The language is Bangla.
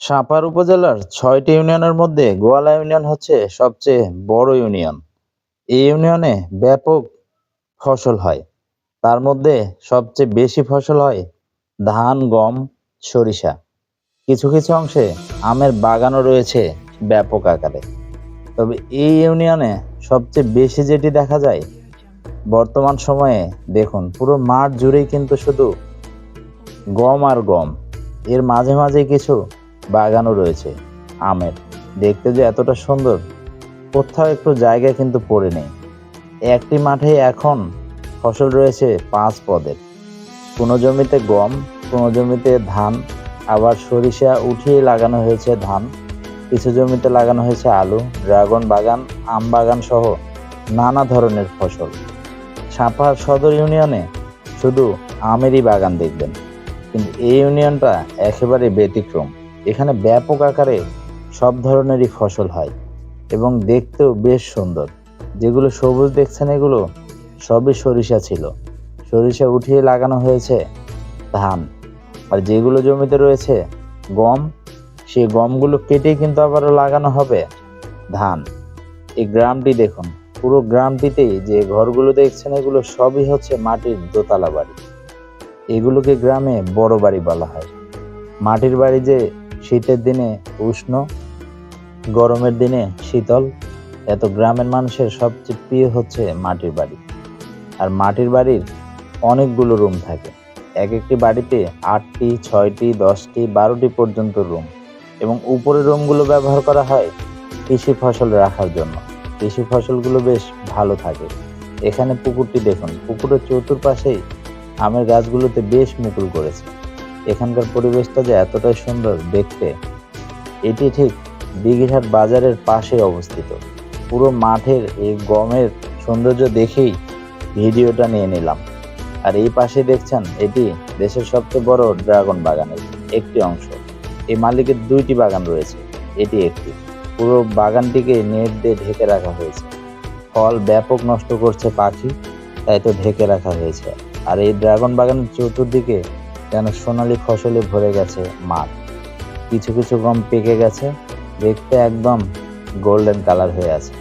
সাপার উপজেলার ছয়টি ইউনিয়নের মধ্যে গোয়ালা ইউনিয়ন হচ্ছে সবচেয়ে বড় ইউনিয়ন। এই ইউনিয়নে ব্যাপক ফসল হয়। তার মধ্যে সবচেয়ে বেশি ফসল হয় ধান, গম, সরিষা। কিছু কিছু অংশে আমের বাগানও রয়েছে ব্যাপক আকারে। তবে এই ইউনিয়নে সবচেয়ে বেশি যেটি দেখা যায়, বর্তমান সময়ে দেখুন, পুরো মাঠ জুড়েই কিন্তু শুধু গম আর গম। এর মাঝে মাঝে কিছু বাগানও রয়েছে, আমের। দেখতে যে এতটা সুন্দর, কোথাও একটু জায়গা কিন্তু পড়ে নেই। একটি মাঠে এখন ফসল রয়েছে পাঁচ পদের। কোনো জমিতে গম, কোনো জমিতে ধান, আবার সরিষা উঠিয়ে লাগানো হয়েছে ধান, কিছু জমিতে লাগানো হয়েছে আলু, ড্রাগন বাগান, আম বাগান সহ নানা ধরনের ফসল। সাপাহার সদর ইউনিয়নে শুধু আমেরই বাগান দেখবেন, কিন্তু এই ইউনিয়নটা একেবারে ব্যতিক্রম। এখানে ব্যাপক আকারে সব ধরনেরই ফসল হয় এবং দেখতেও বেশ সুন্দর। যেগুলো সবুজ দেখছেন এগুলো সবই সরিষা ছিল। সরিষা উঠিয়ে লাগানো হয়েছে ধান। আর যেগুলো জমিতে রয়েছে গম, সেই গমগুলো কেটে কিন্তু আবারও লাগানো হবে ধান। এই গ্রামটি দেখুন, পুরো গ্রামটিতেই যে ঘরগুলো দেখছেন এগুলো সবই হচ্ছে মাটির দোতলা বাড়ি। এগুলোকে গ্রামে বড় বাড়ি বলা হয়। মাটির বাড়ি যে শীতের দিনে উষ্ণ, গরমের দিনে শীতল। এত গ্রামের মানুষের সবচেয়ে প্রিয় হচ্ছে মাটির বাড়ি। আর মাটির বাড়ির অনেকগুলো রুম থাকে। এক একটি বাড়িতে আটটি, ছয়টি, দশটি, বারোটি পর্যন্ত রুম এবং উপরের রুমগুলো ব্যবহার করা হয় কৃষি ফসল রাখার জন্য। কৃষি ফসলগুলো বেশ ভালো থাকে। এখানে পুকুরটি দেখুন। পুকুরের চতুর্পাশেই আমের গাছগুলোতে বেশ মুকুল করেছে। এখানকার পরিবেশটা যে এতটাই সুন্দর দেখতে, এটি ঠিক দিঘিরহাট বাজারের পাশে অবস্থিত। পুরো মাঠের এই গমের সৌন্দর্য দেখেই ভিডিওটা নিয়ে নিলাম। আর এই পাশে দেখছেন, এটি দেশের সবচেয়ে বড় ড্রাগন বাগানের একটি অংশ। এই মালিকের দুইটি বাগান রয়েছে, এটি একটি। পুরো বাগানটিকে নেট দিয়ে ঢেকে রাখা হয়েছে। ফল ব্যাপক নষ্ট করছে পাখি, তাই তো ঢেকে রাখা হয়েছে। আর এই ড্রাগন বাগানের চতুর্দিকে যেন সোনালি ফসলে ভরে গেছে মাঠ? কিছু কিছু গম পেকে গেছে, দেখতে একদম গোল্ডেন কালার হয়ে আছে।